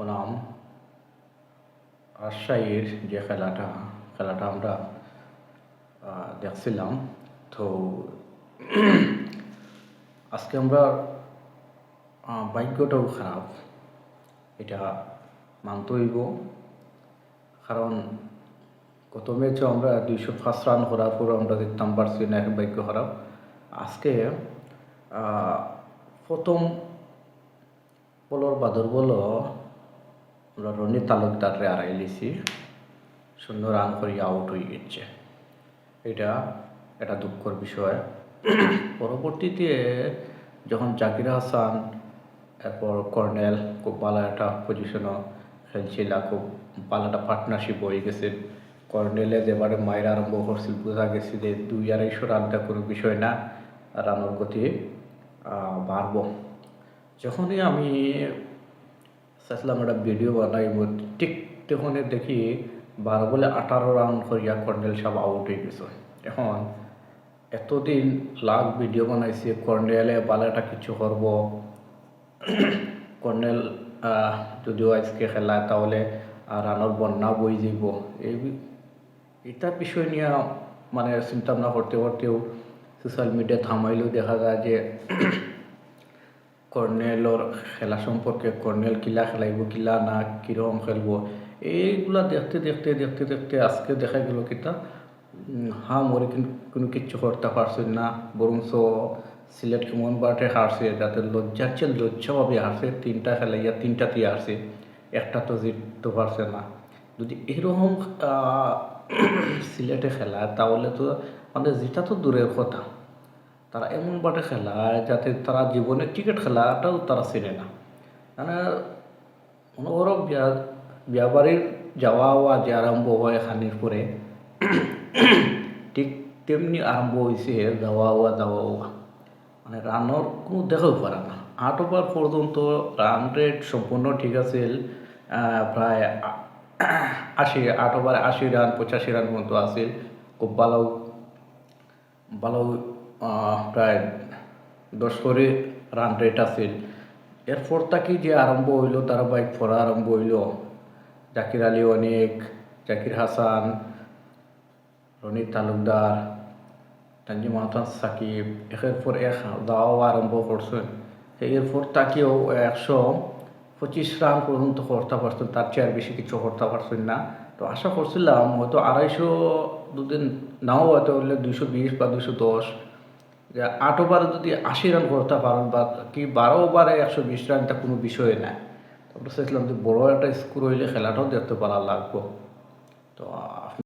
বনাম রাজশাহীর যে খেলাটা খেলাটা আমরা দেখছিলাম। তো, আজকে আমরা ভাগ্যটাও খারাপ। এটা মানতে হইব। কারণ গত ম্যাচে আমরা দুইশো ফার্স্ট রান করার পর আমরা দেখতাম পারছি না ভাগ্য খারাপ। আজকে প্রথম বলর বাদর বল আমরা রনি তালুকদারে আড়াই লিছি। শূন্য রান করে আউট হয়ে গেছে। এটা একটা দুঃখর বিষয়। পরবর্তীতে যখন জাকির হাসান, এরপর কর্নেল, খুব ভালো একটা পজিশনও খেলছিল, খুব ভালো একটা পার্টনারশিপ হয়ে গেছে। কর্নেলে যেবারে মায়ের আরম্ভ করছিল, বোঝা গেছে যে দুই আড়াইশো রানটা কোনো বিষয় না রানের গতি বাড়ব। যখনই আমি চাইছিলাম একটা ভিডিও বানাই ঠিক তখনই দেখি বারো বলে আঠারো রান করিয়া কর্নেল সব আউট হয়ে গেছে। এখন এতদিন লাখ ভিডিও বানাইছি কর্নেলে বালাটা কিছু করব কর্নেল যদিও আজকে খেলায় তাহলে রানের বন্যা বই যাব। এই এটা বিষয় নিয়ে মানে চিন্তা ভাবনা করতে করতেও সোশ্যাল মিডিয়া থামাইলেও দেখা যায় যে কর্নেলর খেলা সম্পর্কে কর্নেল কিলা খেলাইব, কিলা না কীরকম খেলব, এইগুলা দেখতে দেখতে দেখতে দেখতে আজকে দেখা গেল কিতা হা মরে কোনো কিচ্ছু করতে পারছে না বরঞ্চ সিলেট কেমন বাটে হারছে যাতে লজ্জার চেয়ে লজ্জাভাবে হারছে তিনটা খেলাইয়া তিনটাতেই হারছে একটা তো জিততে পারছে না। যদি এরকম সিলেটে খেলা তাহলে তো আমাদের জিতা তো দূরের কথা। তারা এমন বাটে খেলায় যাতে তারা জীবনে ক্রিকেট খেলাটাও তারা চেনে না। মানে করো বিয়া যাওয়া হওয়া যে আরম্ভ হয় খানির পরে, ঠিক তেমনি আরম্ভ হয়েছে যাওয়া হওয়া যাওয়া হওয়া মানে রানের কোনো দেখাও পারে না। আট ওভার পর্যন্ত রান রেট সম্পূর্ণ ঠিক আছে প্রায় আশি, আট ওভারে আশি রান পঁচাশি রান মতো আছে। খুব ভালো ভালো প্রায় দশ করে রান রেট আছিল এরপর তাকি যে আরম্ভ হইল, ধারাবাহিক পড়া আরম্ভ হইল, জাকির আলী অনেক, জাকির হাসান, রনিত তালুকদার তানজিম হাসান সাকিব, একের পর এক দাওয়া আরম্ভ করছেন। এরপর তাকেও একশো পঁচিশ রান পর্যন্ত করতে পারছেন, তার চেয়ে বেশি কিছু করতে পারছেন না। তো আশা করছিলাম হয়তো আড়াইশো দুদিন নাও হয়তো হলে দুইশো বিশ বা দুশো দশ যে আট ওভারে যদি আশি রান করতে পারেন বা কি বারো ওভারে একশো বিশ রানটা কোনো বিষয় না তারপরে চাইছিলাম যে বড় একটা স্কোর হইলে খেলাটাও দেখতে পারা লাগবো। তো